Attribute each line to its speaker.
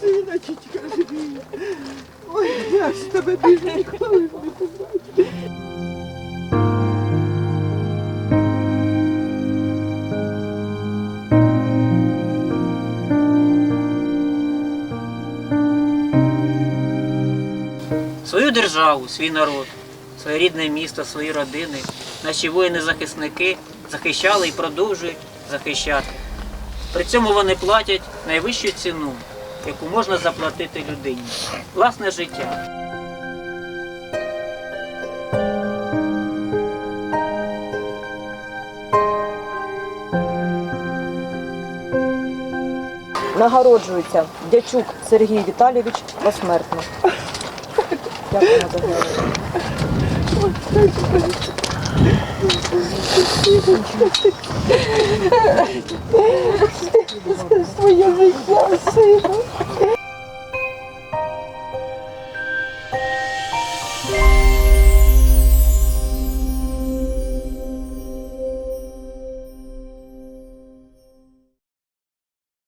Speaker 1: Це іначечка живі. Ой, я ж тебе більше ніколи не побачу.
Speaker 2: Свою державу, свій народ, своє рідне місто, свої родини, наші воїни-захисники захищали і продовжують захищати. При цьому вони платять найвищу ціну, яку можна заплатити людині власне життя.
Speaker 3: Нагороджується Дячук Сергій Віталійович посмертно. Дякую за.
Speaker 1: Своє життя, сину.